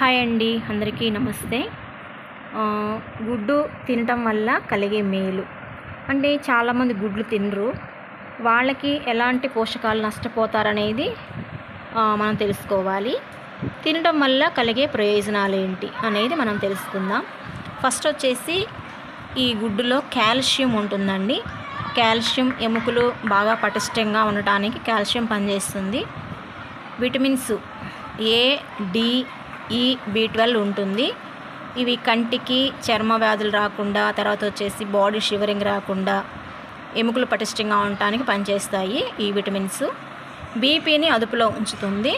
Hi అండి అందరికీ నమస్తే. గుడ్డు తినటం వల్ల కలిగే మేలు. అంటే చాలామంది గుడ్లు తినరు. వాళ్ళకి ఎలాంటి పోషకాలు నష్టపోతారనేది మనం తెలుసుకోవాలి. తినడం వల్ల కలిగే ప్రయోజనాలు ఏంటి అనేది మనం తెలుసుకుందాం. ఫస్ట్ వచ్చేసి ఈ గుడ్డులో కాల్షియం ఉంటుందండి. కాల్షియం ఎముకలు బాగా పటిష్టంగా ఉండటానికి కాల్షియం పనిచేస్తుంది. Vitamins A D E B twelve ఉంటుంది. ఇవి కంటికి చర్మ వ్యాధులు రాకుండా తర్వాత వచ్చేసి బాడీ షివరింగ్ రాకుండా ఎముకలు పటిష్టంగా ఉండటానికి పనిచేస్తాయి ఈ విటమిన్స్. బీపీని అదుపులో ఉంచుతుంది.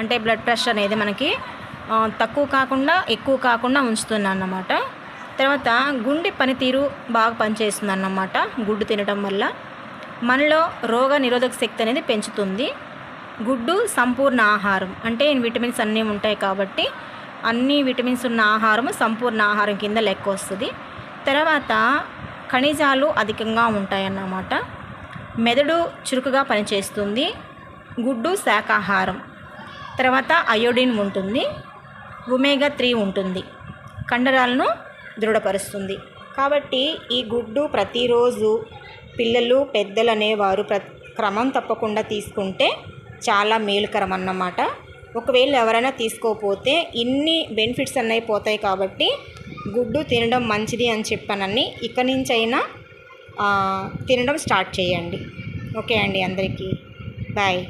అంటే బ్లడ్ ప్రెషర్ అనేది మనకి తక్కువ కాకుండా ఎక్కువ కాకుండా ఉంచుతుంది అన్నమాట తర్వాత గుండె పనితీరు బాగా పనిచేస్తుంది అన్నమాట గుడ్డు తినడం వల్ల. మనలో రోగ నిరోధక శక్తి అనేది పెంచుతుంది. గుడ్డు సంపూర్ణ ఆహారం. అంటే విటమిన్స్ అన్నీ ఉంటాయి కాబట్టి అన్ని విటమిన్స్ ఉన్న ఆహారం సంపూర్ణ ఆహారం కింద లెక్క వస్తుంది. తర్వాత ఖనిజాలు అధికంగా ఉంటాయన్నమాట. మెదడు చురుకుగా పనిచేస్తుంది. గుడ్డు శాకాహారం తర్వాత అయోడిన్ ఉంటుంది. ఉమేగా త్రీ ఉంటుంది. కండరాలను దృఢపరుస్తుంది. కాబట్టి ఈ గుడ్డు ప్రతిరోజు పిల్లలు పెద్దలు అనేవారు ప్ర క్రమం తప్పకుండా తీసుకుంటే చాలా మేలుకరం అన్నమాట ఒకవేళ ఎవరైనా తీసుకోకపోతే ఇన్ని బెనిఫిట్స్ అన్నవి పోతాయి కాబట్టి గుడ్డు తినడం మంచిది అని చెప్పానని ఇక్కడి నుంచైనా తినడం స్టార్ట్ చేయండి. ఓకే అండి అందరికీ. బాయ్.